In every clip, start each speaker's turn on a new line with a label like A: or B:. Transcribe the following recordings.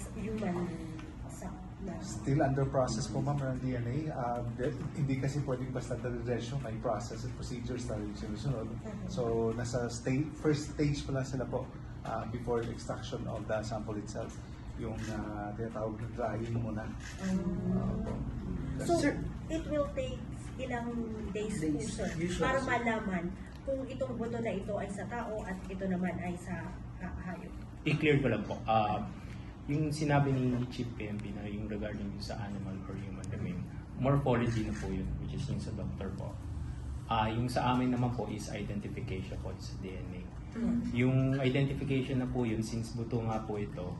A: as human
B: Still under process po ma'am ng DNA. Um, de- hindi kasi pwedeng basta diretso, may process and procedures na yung sinusunod. So nasa stage, first stage pa lang sila po uh, before the extraction of the sample itself. Yung uh, tinatawag na drying muna.
A: So,
C: Sir.
A: it will take ilang days, po,
C: Days,
A: sir,
C: usually,
A: para malaman kung itong buto na ito ay sa tao at ito naman ay sa ha- hayop.
D: i-clear ko lang po. Ah, yung sinabi ni Chief PMP na yung regarding yung sa animal or human remain, morphology na po yun, which is yung sa doctor po. Ah, yung sa amin naman po is identification po is DNA. Yung identification na po yun, since buto nga po ito,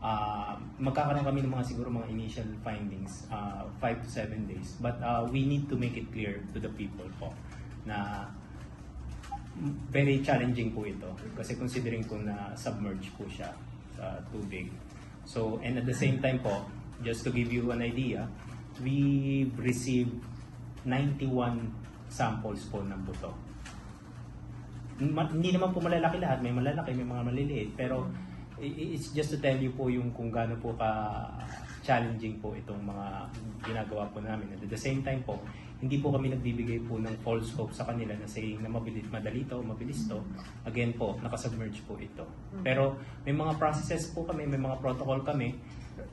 D: ah magkakaroon kami ng mga siguro mga initial findings, 5 to 7 days. But ah, we need to make it clear to the people po na very challenging po ito kasi considering po na submerged po siya sa tubig. So, and at the same time po, just to give you an idea, we received 91 samples po ng buto. Ma- hindi naman po malalaki lahat, may malalaki, may mga maliliit, pero it's just to tell you po yung kung gaano po ka challenging po itong mga ginagawa po namin. And at the same time po, hindi po kami nagbibigay po ng false hope sa kanila na saying na mabilis, madali to, mabilis to. Again po, nakasubmerge po ito. Pero may mga processes po kami, may mga protocol kami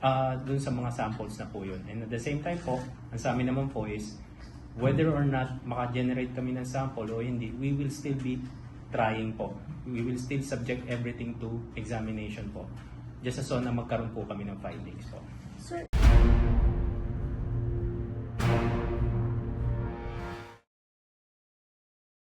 D: ah, dun sa mga samples na po yun. And at the same time po, ang sa amin naman po is whether or not maka-generate kami ng sample o hindi, we will still be trying po. We will still subject everything to examination po. Just as so na magkaroon po kami ng findings po.